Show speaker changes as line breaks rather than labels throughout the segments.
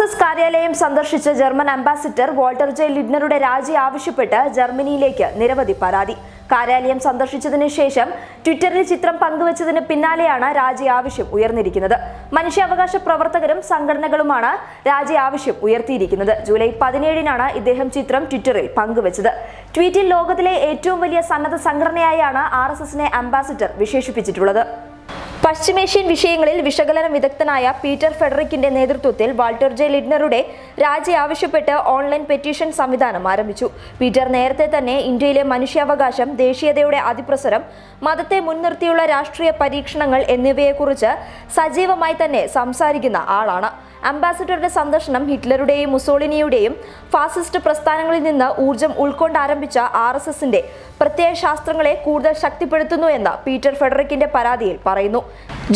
S S കാര്യാലയം സന്ദർശിച്ച German ambassador Walter J ലിഡ്നറുടെ രാജി ആവശ്യപ്പെട്ട് ജർമ്മനിയിലേക്ക് നിരവധി പരാതി. കാര്യാലയം സന്ദർശിച്ചതിനു ശേഷം ട്വിറ്ററിൽ ചിത്രം പങ്കുവച്ചതിന് പിന്നാലെയാണ് രാജി ആവശ്യം ഉയർന്നിരിക്കുന്നത്. മനുഷ്യാവകാശ പ്രവർത്തകരും സംഘടനകളുമാണ് രാജി ആവശ്യം ഉയർത്തിയിരിക്കുന്നത്. ജൂലൈ പതിനേഴിനാണ് ഇദ്ദേഹം ചിത്രം ട്വിറ്ററിൽ പങ്കുവച്ചത്. ട്വീറ്റിൽ ലോകത്തിലെ ഏറ്റവും വലിയ സന്നദ്ധ സംഘടനയായാണ് ആർ എസ് എസിനെ അംബാസിഡർ വിശേഷിപ്പിച്ചിട്ടുള്ളത്. പശ്ചിമേഷ്യൻ വിഷയങ്ങളിൽ വിശകലനം വിദഗ്ധനായ പീറ്റർ ഫെഡറിക്കിന്റെ നേതൃത്വത്തിൽ വാൾട്ടർ ജെ ലിഡ്നറുടെ രാജി ആവശ്യപ്പെട്ട് ഓൺലൈൻ പെറ്റീഷൻ സംവിധാനം ആരംഭിച്ചു. പീറ്റർ നേരത്തെ തന്നെ ഇന്ത്യയിലെ മനുഷ്യാവകാശം ദേശീയതയുടെ അതിപ്രസരം മതത്തെ മുൻനിർത്തിയുള്ള രാഷ്ട്രീയ പരീക്ഷണങ്ങൾ എന്നിവയെക്കുറിച്ച് സജീവമായി തന്നെ സംസാരിക്കുന്ന ആളാണ്. അംബാസിഡറുടെ സന്ദർശനം ഹിറ്റ്ലറുടെയും മുസോളിനിയുടെയും ഫാസിസ്റ്റ് പ്രസ്ഥാനങ്ങളിൽ നിന്ന് ഊർജം ഉൾക്കൊണ്ടാരംഭിച്ച ആർ എസ് എസിന്റെ പ്രത്യയ ശാസ്ത്രങ്ങളെ കൂടുതൽ ശക്തിപ്പെടുത്തുന്നു എന്ന് പീറ്റർ ഫെഡറിക്കിന്റെ പരാതിയിൽ പറയുന്നു.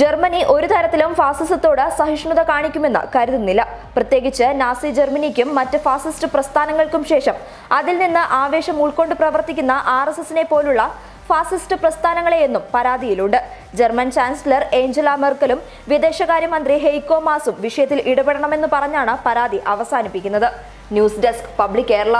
ജർമ്മനി ഒരു തരത്തിലും ഫാസിസത്തോട് സഹിഷ്ണുത കാണിക്കുമെന്ന് കരുതുന്നില്ല. പ്രത്യേകിച്ച് നാസി ജർമ്മനിക്കും മറ്റ് ഫാസിസ്റ്റ് പ്രസ്ഥാനങ്ങൾക്കും ശേഷം അതിൽ നിന്ന് ആവേശം ഉൾക്കൊണ്ട് പ്രവർത്തിക്കുന്ന ആർ പോലുള്ള ഫാസിസ്റ്റ് പ്രസ്ഥാനങ്ങളെയെന്നും പരാതിയിലുണ്ട്. ജർമ്മൻ ചാൻസലർ ഏഞ്ചല മെർക്കലും വിദേശകാര്യമന്ത്രി ഹെയ്ക്കോ മാസും വിഷയത്തിൽ ഇടപെടണമെന്ന് പറഞ്ഞാണ് പരാതി അവസാനിപ്പിക്കുന്നത്. News desk public Kerala.